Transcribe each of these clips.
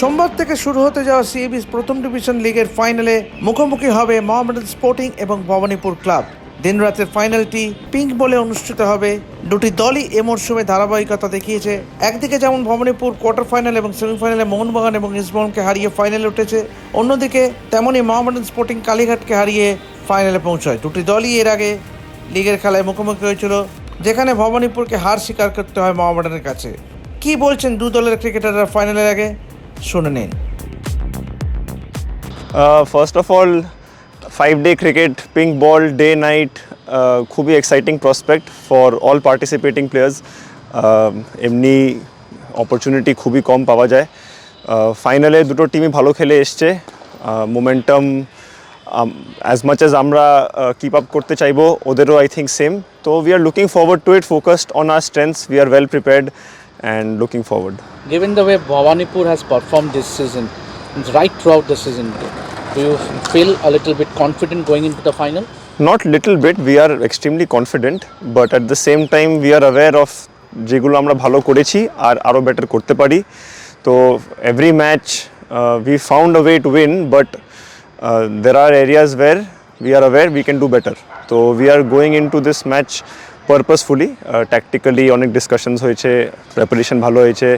সোমবার থেকে শুরু হতে যাওয়া সিএবিস প্রথম ডিভিশন লিগের ফাইনালে মুখোমুখি হবে মোহামেডান স্পোর্টিং এবং ভবানীপুর ক্লাব। দিন রাতের ফাইনালটি পিঙ্ক বলে অনুষ্ঠিত হবে। দুটি দলই এ মরশুমে ধারাবাহিকতা দেখিয়েছে। একদিকে যেমন ভবানীপুর কোয়ার্টার ফাইনাল এবং সেমিফাইনালে মোহনবাগান এবং ইস্টবঙ্গকে হারিয়ে ফাইনালে উঠেছে, অন্যদিকে তেমনই মোহামেডান স্পোর্টিং কালীঘাটকে হারিয়ে ফাইনালে পৌঁছয়। দুটি দলই এর আগে লিগের খেলায় মুখোমুখি হয়েছিল, যেখানে ভবানীপুরকে হার স্বীকার করতে হয় মোহামেডানের কাছে। কি বলছেন দু দলের ক্রিকেটাররা ফাইনালের আগে? শুনে নিন। of all, five day cricket, pink ball, day night, uh, খুবই exciting prospect for all participating players এমনি অপরচুনিটি খুবই কম পাওয়া যায়। ফাইনালে দুটো টিমই ভালো খেলে এসছে। মোমেন্টাম অ্যাজ মাচ অ্যাজ আমরা কিপ আপ করতে চাইব ওদেরও আই থিঙ্ক সেম তো we are looking forward to it focused on our strengths we are well prepared And looking forward Given the way Bhawanipur has performed this season, right throughout the season, do you feel a little bit confident going into the final? not little bit we are extremely confident but at the same time we are aware of যেগুলো আমরা ভালো করেছি আর আরও better করতে পারি তো every match we found a way to win but there are areas where we are aware we can do better তো we are going into this match purposefully tactically অনেক ডিসকাশনস হয়েছে প্রেপারেশন ভালো হয়েছে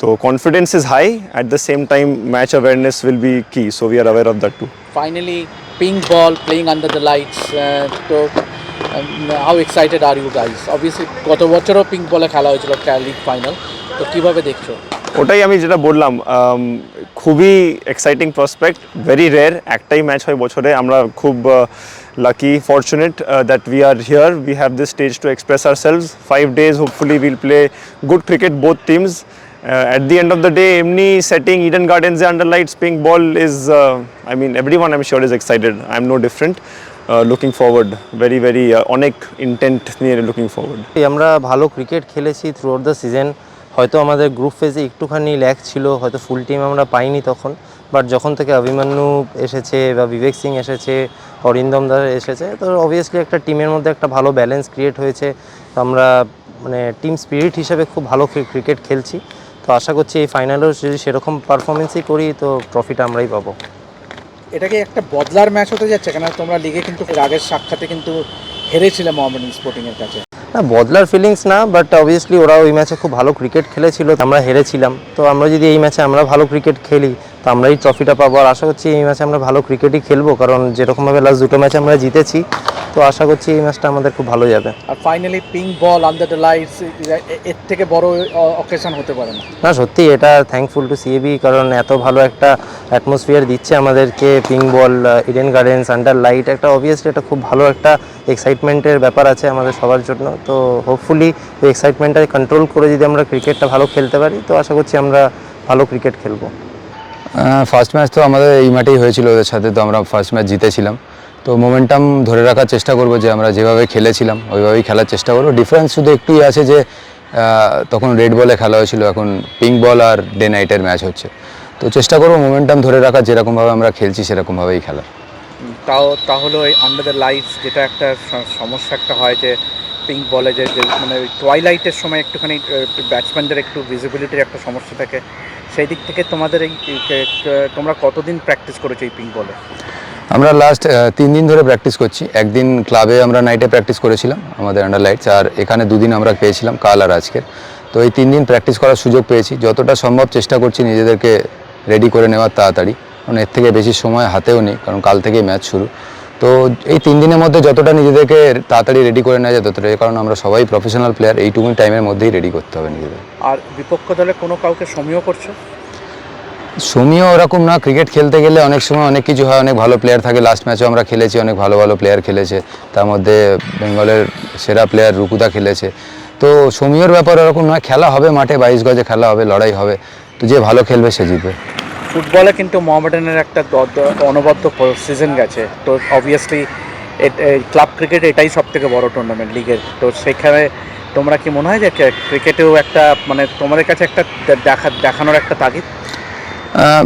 তো confidence is high at the same time match awareness will be key so we are aware of that too Finally, pink ball playing under the lights. Uh, so, um, how excited are you guys? Obviously, গত বছরও pink বলে খেলা হয়েছিল league final তো কীভাবে দেখছ ওটাই আমি যেটা বললাম খুবই এক্সাইটিং প্রসপেক্ট ভেরি রেয়ার একটাই ম্যাচ হয় বছরে। আমরা খুব lucky fortunate that we are here we have this stage to express ourselves five days hopefully will play good cricket both teams at the end of the day এমনি setting Eden গার্ডেন্সে under lights pink ball is I mean everyone I am sure is excited I am no different looking forward very very অনেক intent নিয়ে looking forward আমরা ভালো cricket খেলেছি through out the season হয়তো আমাদের group ফেজে একটুখানি lack ছিল, হয়তো ফুল টিম আমরা পাইনি তখন বাট যখন থেকে অভিমন্যু এসেছে বা বিবেক সিং এসেছে অরিন্দম দাস এসেছে, তো অবভিয়াসলি একটা টিমের মধ্যে একটা ভালো ব্যালেন্স ক্রিয়েট হয়েছে। তো আমরা মানে টিম স্পিরিট হিসেবে খুব ভালো ক্রিকেট খেলছি। তো আশা করছি এই ফাইনালেও যদি সেরকম পারফরমেন্সই করি, তো ট্রফিটা আমরাই পাবো। এটাকে একটা বদলার ম্যাচ হতে যাচ্ছে? কেন তোমরা লিগে কিন্তু আগের সাক্ষাতে কিন্তু হেরেছিলে মোহামেডান স্পোর্টিংয়ের কাছে। না বদলার ফিলিংস না বাট অবভিয়াসলি ওরা ওই ম্যাচে খুব ভালো ক্রিকেট খেলেছিল আমরা হেরেছিলাম। তো আমরা যদি এই ম্যাচে আমরা ভালো ক্রিকেট খেলি, তো আমরা এই ট্রফিটা পাবো। আর আশা করছি এই ম্যাচে আমরা ভালো ক্রিকেটই খেলব, কারণ যেরকমভাবে লাস্ট দুটো ম্যাচে আমরা জিতেছি তো আশা করছি এই ম্যাচটা আমাদের খুব ভালো যাবে আর finally pink ball under the lights এর থেকে বড় অকেশন হতে পারে না। না সত্যি এটা থ্যাঙ্কফুল টু সিএবি কারণ এত ভালো একটা অ্যাটমসফিয়ার দিচ্ছে আমাদেরকে pink ball Eden Gardens under light একটা অবভিয়াসলি একটা খুব ভালো একটা এক্সাইটমেন্টের ব্যাপার আছে আমাদের সবার জন্য। তো হোপফুলি ওই এক্সাইটমেন্টটা কন্ট্রোল করে যদি আমরা ক্রিকেটটা ভালো খেলতে পারি তো আশা করছি আমরা ভালো ক্রিকেট খেলব। ফার্স্ট ম্যাচ তো আমাদের এই মাঠেই হয়েছিল ওদের সাথে তো আমরা ফার্স্ট ম্যাচ জিতেছিলাম। তো মোমেন্টাম ধরে রাখার চেষ্টা করব যে আমরা যেভাবে খেলেছিলাম, ওইভাবেই খেলার চেষ্টা করব। ডিফারেন্স শুধু একটুই আছে যে তখন রেড বলে খেলা হয়েছিল, এখন পিঙ্ক বল আর ডে নাইটের ম্যাচ হচ্ছে। তো চেষ্টা করব মোমেন্টাম ধরে রাখার, যেরকমভাবে আমরা খেলছি, সেরকমভাবেই খেলার। তাও, তাহলে ওই আন্ডার দ্য লাইটস যেটা একটা সমস্যা একটা হয় যে পিঙ্ক বলে যে মানে টয়লাইটের সময় একটুখানি ব্যাটসম্যানদের একটু ভিজিবিলিটির একটা সমস্যা থাকে। সেই দিক থেকে তোমাদের এই- তোমরা কতদিন প্র্যাকটিস করেছ এই পিঙ্ক বলে আমরা লাস্ট তিন দিন ধরে প্র্যাকটিস করছি। একদিন ক্লাবে আমরা নাইটে প্র্যাকটিস করেছিলাম, আমাদের আন্ডার লাইটস আর এখানে দুদিন আমরা পেয়েছিলাম কাল আর আজকের। তো এই তিন দিন প্র্যাকটিস করার সুযোগ পেয়েছি। যতটা সম্ভব চেষ্টা করছি নিজেদেরকে রেডি করে নেওয়ার তাড়াতাড়ি। কারণ এর থেকে বেশি সময় হাতেও নেই, কারণ কাল থেকেই ম্যাচ শুরু। তো এই তিন দিনের মধ্যে যতটা নিজেদেরকে তাড়াতাড়ি রেডি করে নেওয়া যায় ততটাই কারণ আমরা সবাই প্রফেশনাল প্লেয়ার এইটুকু টাইমের মধ্যেই রেডি করতে হবে নিজেদের। আর বিপক্ষ দলে কোনো কাউকে সমীহ করছ? সমীয় ওরকম না ক্রিকেট খেলতে গেলে অনেক সময় অনেক কিছু হয়, অনেক ভালো প্লেয়ার থাকে। লাস্ট ম্যাচেও আমরা খেলেছি, অনেক ভালো ভালো প্লেয়ার খেলেছে। তার মধ্যে বেঙ্গলের সেরা প্লেয়ার রুকুদা খেলেছে। তো সমীয়র ব্যাপার ওরকম নয়, খেলা হবে মাঠে, বাইশ গজে খেলা হবে, লড়াই হবে। তো যে ভালো খেলবে সে জিতবে। ফুটবলে কিন্তু মোহামেডানের একটা অনবদ্য সিজন গেছে। তো অবভিয়াসলি ক্লাব ক্রিকেট এটাই সব থেকে বড় টুর্নামেন্ট লিগের তো সেখানে তোমরা কি মনে হয় যে ক্রিকেটেও একটা মানে তোমাদের কাছে একটা দেখা দেখানোর একটা তাগিদ?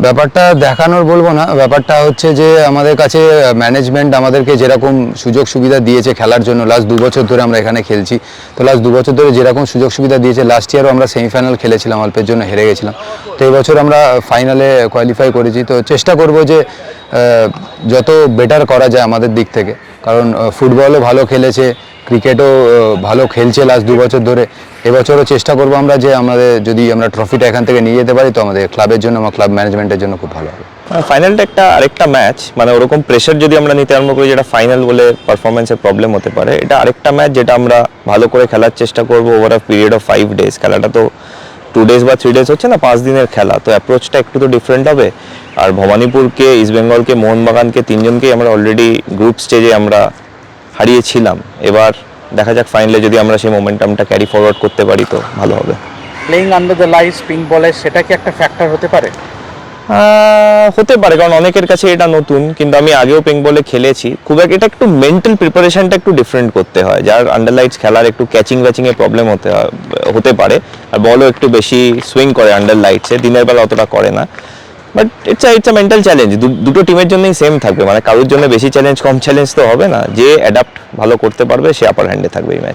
ব্যাপারটা দেখানোর বলব না। ব্যাপারটা হচ্ছে যে আমাদের কাছে ম্যানেজমেন্ট আমাদেরকে যেরকম সুযোগ সুবিধা দিয়েছে খেলার জন্য লাস্ট দু বছর ধরে আমরা এখানে খেলছি। তো লাস্ট দু বছর ধরে যেরকম সুযোগ সুবিধা দিয়েছে লাস্ট ইয়ারও আমরা সেমিফাইনাল খেলেছিলাম, অল্পের জন্য হেরে গেছিলাম। তো এই বছর আমরা ফাইনালে কোয়ালিফাই করেছি। তো চেষ্টা করব যে যত বেটার করা যায় আমাদের দিক থেকে। কারণ ফুটবলও ভালো খেলেছে ক্রিকেটও ভালো খেলছে লাস্ট দু বছর ধরে। এবছরও চেষ্টা করব আমরা যে আমাদের যদি আমরা ট্রফিটা এখান থেকে নিয়ে যেতে পারি, তো আমাদের ক্লাবের জন্য আমার ক্লাব ম্যানেজমেন্টের জন্য খুব ভালো হবে। ফাইনালটা একটা আরেকটা ম্যাচ মানে ওরকম প্রেশার যদি আমরা নিতে আরম্ভ করি, যেটা ফাইনাল বলে পারফরমেন্সের প্রবলেম হতে পারে, এটা আরেকটা ম্যাচ যেটা আমরা ভালো করে খেলার চেষ্টা করব over a period of five days খেলাটা তো টু ডেজ বা থ্রি ডেজ হচ্ছে না, পাঁচ দিনের খেলা। তো অ্যাপ্রোচটা একটু তো ডিফারেন্ট হবে। আর ভবানীপুরকে ইস্টবেঙ্গলকে মোহনবাগানকে, তিনজনকেই আমরা অলরেডি গ্রুপ স্টেজে আমরা হারিয়েছিলাম। এবার দেখা যাক ফাইনালে যদি আমরা সেই মোমেন্টামটা ক্যারি ফরওয়ার্ড করতে পারি তো ভালো হবে। Playing under the lights pink বলে সেটা কি একটা ফ্যাক্টর হতে পারে? হতে পারে কারণ অনেকের কাছে এটা নতুন কিন্তু আমি আগেও পিঙ্ক বলে খেলেছি। খুব এক এটা একটু মেন্টাল প্রিপারেশনটা একটু ডিফারেন্ট করতে হয়। যার আন্ডারলাইটস খেলার একটু ক্যাচিং ব্যাচিং এর প্রবলেম হতে হতে পারে আর বলও একটু বেশি সুইং করে আন্ডার লাইটসে দিনের বেলা অতটা করে না। But it's it's a mental challenge দুটো টিমের জন্যই সেম থাকবে। মানে কারোর জন্য বেশি চ্যালেঞ্জ কম চ্যালেঞ্জ তো হবে না। যে অ্যাডাপ্ট ভালো করতে পারবে, সে আপার হ্যান্ডে থাকবে এই ম্যাচ